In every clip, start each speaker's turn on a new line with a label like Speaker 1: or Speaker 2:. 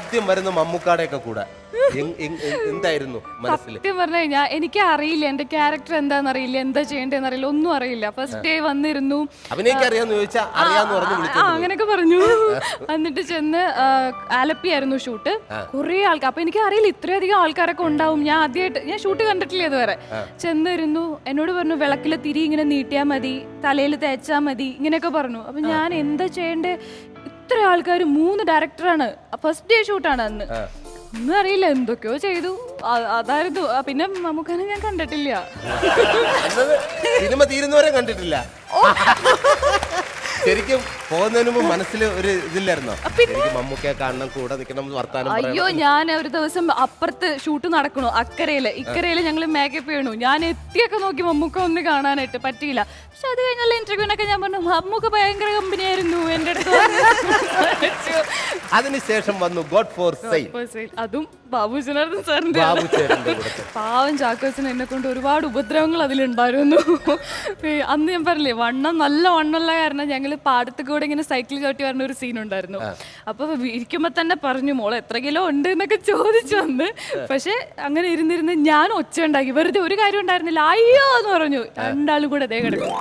Speaker 1: ആദ്യം വരുന്ന മമ്മൂക്കാടെയൊക്കെ കൂടെ. എന്തായിരുന്നു മനസ്സിൽ?
Speaker 2: സത്യം പറഞ്ഞു കഴിഞ്ഞാൽ എനിക്ക് അറിയില്ല എന്റെ ക്യാരക്ടർ എന്താണെന്ന് അറിയില്ല എന്താ ചെയ്യേണ്ടതെന്ന് അറിയില്ല ഒന്നും അറിയില്ല. ഫസ്റ്റ് ഡേ വന്നിരുന്നു.
Speaker 1: അഭിനയിക്കാൻ അറിയാന്ന് ചോദിച്ചാൽ അറിയാന്ന് പറഞ്ഞു
Speaker 2: ആ,
Speaker 1: വിളിച്ചു
Speaker 2: അങ്ങനെയൊക്കെ പറഞ്ഞു. എന്നിട്ട് ചെന്ന് ആലപ്പി ആലപ്പിയായിരുന്നു ഷൂട്ട്. കുറേ ആൾക്കാർ അപ്പൊ എനിക്ക് അറിയില്ല ഇത്രയധികം ആൾക്കാരൊക്കെ ഉണ്ടാവും. ഞാൻ ആദ്യമായിട്ട് ഞാൻ ഷൂട്ട് കണ്ടിട്ടില്ല ഇതുവരെ. ചെന്നിരുന്നു എന്നോട് പറഞ്ഞു വിളക്കിലെ തിരി ഇങ്ങനെ നീട്ടിയാൽ മതി തലയിൽ തേച്ചാൽ മതി ഇങ്ങനെയൊക്കെ പറഞ്ഞു. അപ്പൊ ഞാൻ എന്താ ചെയ്യണ്ടേ? ഇത്ര ആൾക്കാർ മൂന്ന് ഡയറക്ടറാണ്. ഫസ്റ്റ് ഡേ ഷൂട്ടാണ് അന്ന്. ഒന്നും അറിയില്ല എന്തൊക്കെയോ ചെയ്തു. അ- അതായിരുന്നു. ആ, പിന്നെ നമുക്കാണ് ഞാൻ കണ്ടിട്ടില്ല.
Speaker 1: എന്നത് സിനിമ തീരുന്നവരെ കണ്ടിട്ടില്ല. ശരിക്കും പോകുന്നതിന് മുമ്പ് മനസ്സിൽ ഒരു ഇതില്ലായിരുന്നോ? മമ്മൂക്കയെ കാണണം കൂടെ നിൽക്കണം വർത്താനം പറയണം.
Speaker 2: അയ്യോ ഞാൻ ഒരു ദിവസം അപ്പുറത്ത് ഷൂട്ട് നടക്കണു അക്കരയിൽ. ഇക്കരയിൽ ഞങ്ങൾ മേക്കപ്പ് ചെയ്യണു. ഞാൻ എത്തിയൊക്കെ നോക്കി മമ്മൂക്ക ഒന്ന് കാണാനായിട്ട് പറ്റിയില്ല. പക്ഷെ അത് കഴിഞ്ഞുള്ള ഇന്റർവ്യൂവിനൊക്കെ ഞാൻ പറഞ്ഞു മമ്മൂക്ക ഭയങ്കര കമ്പനിയായിരുന്നു എന്റെ അടുത്ത് വന്ന്. സംസാരിച്ചു."
Speaker 1: അതിനുശേഷം വന്നു ഗോഡ് ഫോർ
Speaker 2: സെയിൽ അതും ബാബു ജനാർദ്ദൻ സാറിന്റെ
Speaker 1: ബാബു കൂടെ.
Speaker 2: പാവം ചാക്കോച്ചൻ എന്നെ കൊണ്ട് ഒരുപാട് ഉപദ്രവങ്ങൾ അതിലുണ്ടായിരുന്നു. അന്ന് ഞാൻ പറഞ്ഞില്ലേ വണ്ണം നല്ല വണ്ണമുള്ള കാരണം ഞങ്ങൾ പാടത്ത് കൂടെ ഇങ്ങനെ സൈക്കിൾ ചവിട്ടി വരുന്ന ഒരു സീൻ ഉണ്ടായിരുന്നു. അപ്പൊ ഇരിക്കുമ്പോ തന്നെ പറഞ്ഞു മോളെ എത്ര കിലോ ഉണ്ട്? എന്നൊക്കെ ചോദിച്ചു വന്ന് പക്ഷെ അങ്ങനെ ഇരുന്നിരുന്ന് ഞാൻ ഒച്ച ഉണ്ടാക്കി. വെറുതെ ഒരു കാര്യം ഉണ്ടായിരുന്നില്ല. അയ്യോ എന്ന് പറഞ്ഞു. രണ്ടാളും കൂടെ അതേ കിടക്കും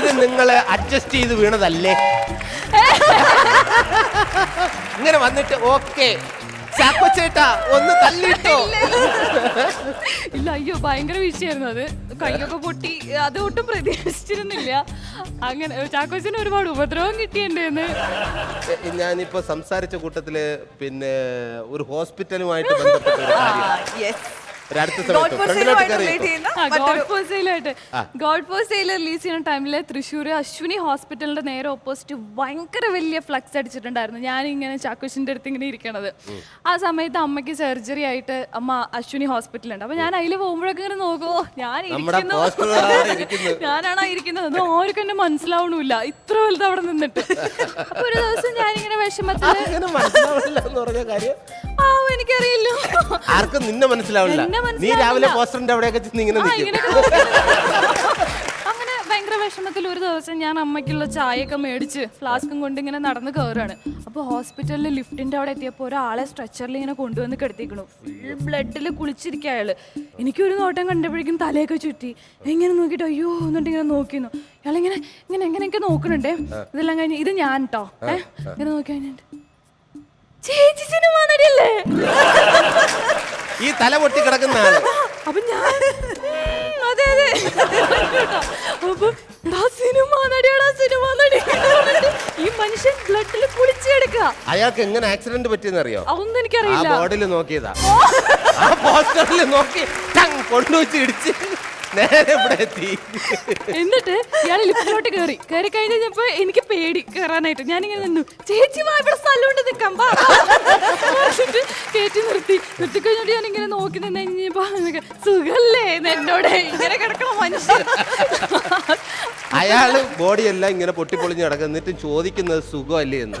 Speaker 1: ഇത് നിങ്ങളെ അഡ്ജസ്റ്റ് ചെയ്ത് വീണതല്ലേ? ഇങ്ങനെ വന്നിട്ട് ഓക്കെ. ചാക്കോ ചേട്ടാ ഒന്ന് തല്ലിട്ടോ
Speaker 2: ഇല്ല അയ്യോ ഭയങ്കര വീഴ്ചയായിരുന്നു അത്. കയ്യൊക്കെ പൊട്ടി അത് ഒട്ടും പ്രതീക്ഷിച്ചിരുന്നില്ല. അങ്ങനെ ചാക്കോച്ചന് ഒരുപാട് ഉപദ്രവം
Speaker 1: കിട്ടിയുണ്ടെന്ന് ഞാനിപ്പോ സംസാരിച്ച കൂട്ടത്തിൽ പിന്നെ ഒരു ഹോസ്പിറ്റലുമായിട്ട് ബന്ധപ്പെട്ട ഒരു അടുത്ത സമയത്ത് ഫ്രണ്ടിലോട്ട് കയറി
Speaker 2: ഗോഡ് ഫോർ സെയിൽ റിലീസ് ചെയ്യുന്ന ടൈമിൽ തൃശ്ശൂർ അശ്വിനി ഹോസ്പിറ്റലിന്റെ നേരെ ഓപ്പോസിറ്റ് ഭയങ്കര വലിയ ഫ്ലക്സ് അടിച്ചിട്ടുണ്ടായിരുന്നു. ഞാൻ ഇങ്ങനെ ചാക്കുശിന്റെ അടുത്ത് ഇങ്ങനെ ഇരിക്കണത്. ആ സമയത്ത് അമ്മയ്ക്ക് സർജറി ആയിട്ട് അമ്മ അശ്വിനി ഹോസ്പിറ്റലുണ്ട് അപ്പൊ ഞാൻ അതിൽ പോകുമ്പോഴൊക്കെ ഇങ്ങനെ നോക്കുമോ ഞാൻ ഞാനാണോ ഇരിക്കുന്നു. ഇരിക്കുന്നത്. അത് ആർക്കും എന്നെ മനസ്സിലാവണില്ല ഇത്ര വലുത് അവിടെ നിന്നിട്ട്. അപ്പൊ ഒരു ദിവസം ഞാനിങ്ങനെ വിഷമത്തിൽ
Speaker 1: അങ്ങനെ ആർക്കും നിന്നെ മനസ്സിലാവില്ല.
Speaker 2: എന്നെ
Speaker 1: നീ
Speaker 2: മനസ്സിലാവില്ല.
Speaker 1: രാവിലെ പോസ്റ്ററിന്റെ അവിടെയൊക്കെ ചെന്ന് ഇങ്ങനെ
Speaker 2: ആ,
Speaker 1: നിൽക്കും.
Speaker 2: ഇങ്ങനെയൊക്കെ അങ്ങനെ ഭയങ്കര വിഷമത്തിൽ ഒരു ദിവസം ഞാൻ അമ്മയ്ക്കുള്ള ചായയൊക്കെ മേടിച്ച് ഫ്ലാസ്കും കൊണ്ട് ഇങ്ങനെ നടന്ന് കയറാണ് അപ്പോൾ ഹോസ്പിറ്റലിൽ ലിഫ്റ്റിന്റെ അവിടെ എത്തിയപ്പോൾ ഒരാളെ സ്ട്രെച്ചറിൽ ഇങ്ങനെ കൊണ്ടുവന്ന് കിടത്തിക്കണു ഫുൾ ബ്ലഡിൽ കുളിച്ചിരിക്കുക അയാൾ. എനിക്കൊരു നോട്ടം കണ്ടപ്പോഴേക്കും തലയൊക്കെ ചുറ്റി. ഇങ്ങനെ നോക്കിയിട്ട് അയ്യോ എന്നിട്ട് ഇങ്ങനെ നോക്കിയിരുന്നു അയാളിങ്ങനെ ഇങ്ങനെ എങ്ങനെയൊക്കെ നോക്കണുണ്ടേ. ഇതെല്ലാം കഴിഞ്ഞ് ഇത് ഞാൻ കേട്ടോ ഏഹ് ഇങ്ങനെ നോക്കി കഴിഞ്ഞിട്ട് ചേച്ചി സിനിമ നടിയല്ലേ?
Speaker 1: ഈ തല പൊട്ടി കിടക്കുന്ന ആൾ.
Speaker 2: അപ്പൊ ഞാൻ ഉം, അതെ അതെ. അപ്പൊ എടാ സിനിമ നടിയാടാ സിനിമ നടി. എന്ന് പറഞ്ഞിട്ട് ഈ മനുഷ്യൻ ബ്ലഡിൽ കുളിച്ച് കിടക്കുക
Speaker 1: അയാൾക്ക് എങ്ങനെ ആക്സിഡന്റ് പറ്റിയെന്ന് അറിയോ
Speaker 2: അതൊന്നും
Speaker 1: ആ
Speaker 2: എനിക്കറിയില്ല
Speaker 1: ബോർഡിൽ നോക്കിയതാ. ആ പോസ്റ്ററിൽ നോക്കി. ടങ് കൊണ്ടുവച്ച് ഇടിച്ച്. നേരെ ഇവിടെ എത്തി
Speaker 2: എന്നിട്ട് ഇയാൾ ലിഫ്റ്റിലോട്ട് കയറി കയറി കഴിഞ്ഞപ്പോ എനിക്ക് പേടി കയറാനായിട്ട് ഞാനിങ്ങനെ നിന്നു. ചേച്ചി വാ ഇവിടെ സ്ഥലമുണ്ട്. നിൽക്കാം. വാ, വാ." കയറ്റി നിർത്തി നിർത്തി. കഴിഞ്ഞിട്ട് ഞാൻ ഇങ്ങനെ നോക്കി നിന്ന് കഴിഞ്ഞപ്പോ സുഖല്ലേ? എന്നോട് ഇങ്ങനെ കിടക്കണ മനുഷ്യൻ.
Speaker 1: അയാൾ ബോഡിയെല്ലാം ഇങ്ങനെ പൊട്ടിപ്പൊളിഞ്ഞ് കിടക്കും എന്നിട്ട് ചോദിക്കുന്നത് സുഖമല്ലേ എന്ന്.